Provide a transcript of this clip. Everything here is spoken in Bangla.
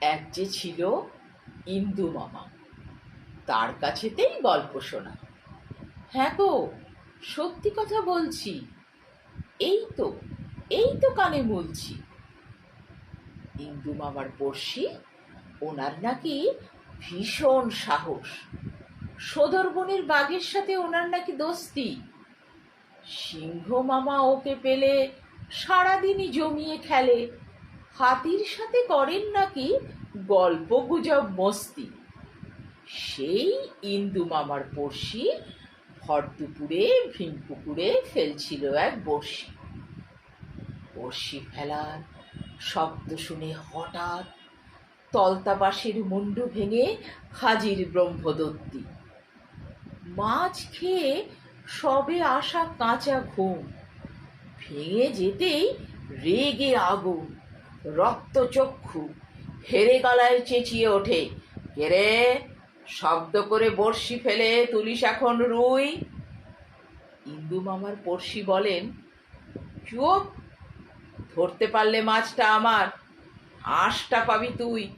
এক যে ছিল ইন্দু মামা, তার কাছেতেই গল্প শোনা। হ্যাঁ গো, সত্যি কথা বলছি, এই তো এই তো কানে বলছি। ইন্দু মামার পড়শি ওনার নাকি ভীষণ সাহস। সদর বনের বাঘের সাথে ওনার নাকি দোস্তি। সিংহ মামা ওকে পেলে সারাদিনই জমিয়ে খেলে হাতির সাথে করেন নাকি গল্প গুজব মস্তি? সেই ইন্দু মামার পড়শি ভর দুপুরে ভীমপুকুরে ফেলছিল এক বড়শি। বড়শি ফেলার শব্দ শুনে হঠাৎ তলতাবাসের মুন্ডু ভেঙে হাজির ব্রহ্মদত্তি। মাছ খেয়ে সবে আসা কাঁচা ঘুম, ভেঙে যেতেই রেগে আগুন। রক্তচক্ষু হেরে গলায় চেঁচিয়ে ওঠে। কেরে শব্দ করে বড়শি ফেলে তুলিস এখন রুই? ইন্দু মামার পড়শি বলেন, চুপ! ধরতে পারলে মাছটা আমার আঁশটা পাবি তুই।